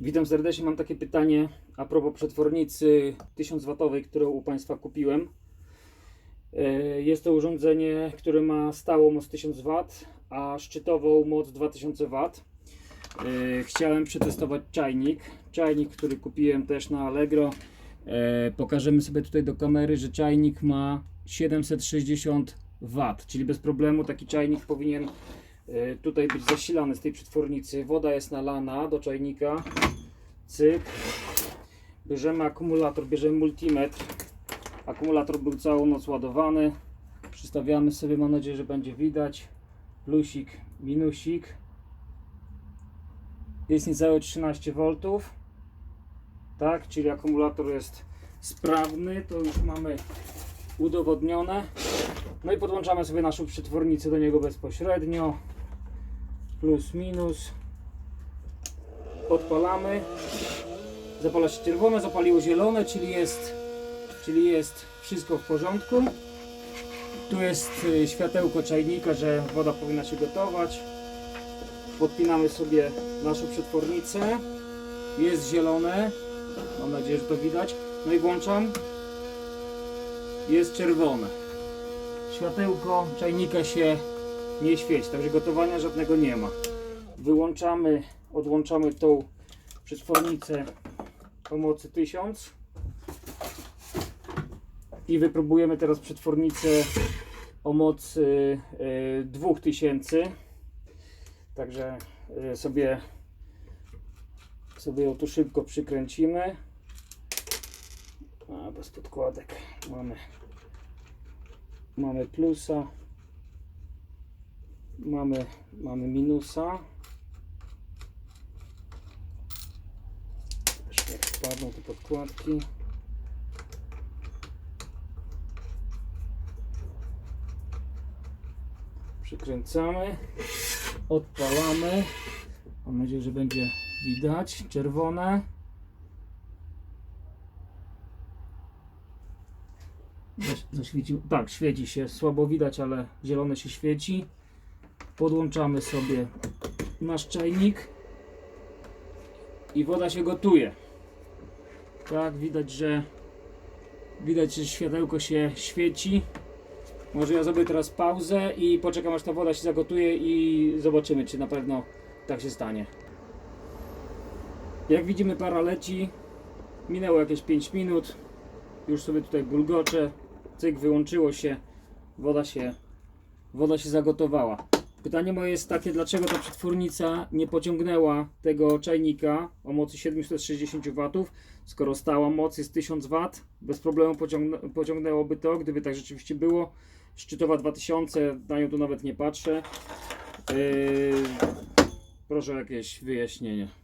Witam serdecznie. Mam takie pytanie a propos przetwornicy 1000W, którą u Państwa kupiłem. E, Jest to urządzenie, które ma stałą moc 1000W, a szczytową moc 2000W. E, Chciałem przetestować czajnik. Czajnik, który kupiłem też na Allegro. E, Pokażemy sobie tutaj do kamery, że czajnik ma 760 W, czyli bez problemu taki czajnik powinien tutaj być zasilany z tej przetwornicy. Woda jest nalana do czajnika. Cyk. Bierzemy akumulator, bierzemy multimetr. Akumulator był całą noc ładowany. Przystawiamy sobie, mam nadzieję, że będzie widać. Plusik, minusik. Jest niecałe 13 V. Tak, czyli akumulator jest sprawny. To już mamy udowodnione. No i podłączamy sobie naszą przetwornicę do niego bezpośrednio. Plus, minus. Odpalamy. Zapala się czerwone, zapaliło zielone, czyli jest, czyli jest wszystko w porządku. Tu jest y, światełko czajnika, że woda powinna się gotować. Podpinamy sobie naszą przetwornicę. Jest zielone. Mam nadzieję, że to widać. No i włączam. Jest czerwone. Światełko czajnika się nie świeci, także gotowania żadnego nie ma. Wyłączamy, odłączamy tą przetwornicę o mocy 1000 i wypróbujemy teraz przetwornicę o mocy y, 2000 także y, sobie sobie ją tu szybko przykręcimy. A bez podkładek. Mamy mamy plusa mamy, mamy minusa. Jeszcze jak wpadną te podkładki. Przykręcamy. Odpalamy. Mam nadzieję, że będzie widać. Czerwone. Zaś- zaświecił, tak, świeci się, słabo widać, ale zielone się świeci podłączamy sobie nasz czajnik i woda się gotuje. Tak, widać, że widać, że światełko się świeci. Może ja zrobię teraz pauzę i poczekam aż ta woda się zagotuje i zobaczymy, czy na pewno tak się stanie. Jak widzimy, para leci. Minęło jakieś 5 minut. Już sobie tutaj bulgocze. Cyk, wyłączyło się. Woda się, woda się zagotowała. Pytanie moje jest takie, dlaczego ta przetwornica nie pociągnęła tego czajnika o mocy 760 W, skoro stała moc jest 1000 W, bez problemu pociągnę, pociągnęłoby to, gdyby tak rzeczywiście było. Szczytowa 2000, na nią tu nawet nie patrzę. Yy, proszę o jakieś wyjaśnienie.